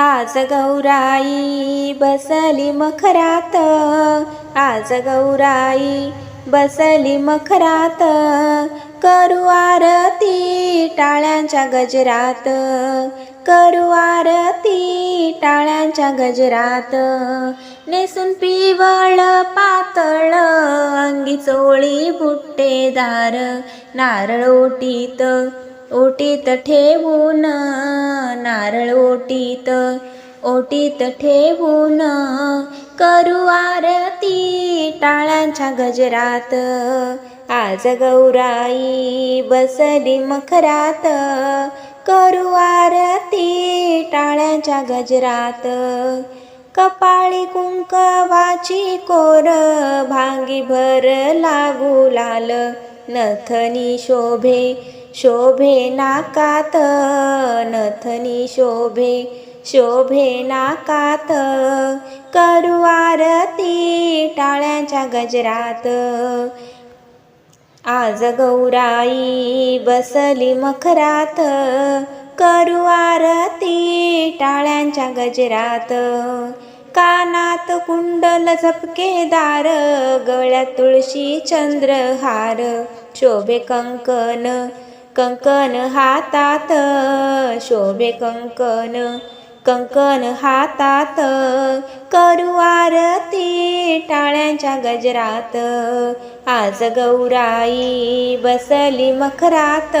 आज गौराई बसली मखरात. आज गौराई बसली मखरात. करू आरती टाळ्यांच्या गजरात. करू आरती टाळ्यांच्या गजरात. नेसून पिवळ पातळ अंगी चोळी बुट्टेदार. नारळ ओटीत ओटीत ठेवून नारळ ओटीत ओटीत ठेवून करू आरती टाळ्यांच्या गजरात. आज गौराई बसली मखरात करू आरती टाळ्यांच्या गजरात. कपाळी कुंकवाची कोर भांगी भर लागू लाल नथनी शोभे शोभे नाकात नथनी शोभे शोभे नाकात. करू आरती टाळ्यांच्या गजरात. आज गौराई बसली मखरात. करू आरती टाळ्यांच्या गजरात. कानात कुंडल झपकेदार गळ्यात तुळशी चंद्रहार शोभे कंकन कंकन हातात. शोभे कंकन कंकन हातात. करू आरती टाळ्यांच्या गजरात. आज गौराई बसली मखरात.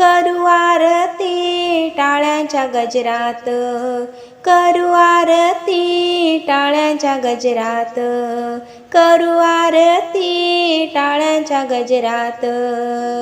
करू आरती टाळ्यांच्या गजरात. करू आरती टाळ्यांच्या गजरात. करू आरती टाळ्यांच्या गजरात.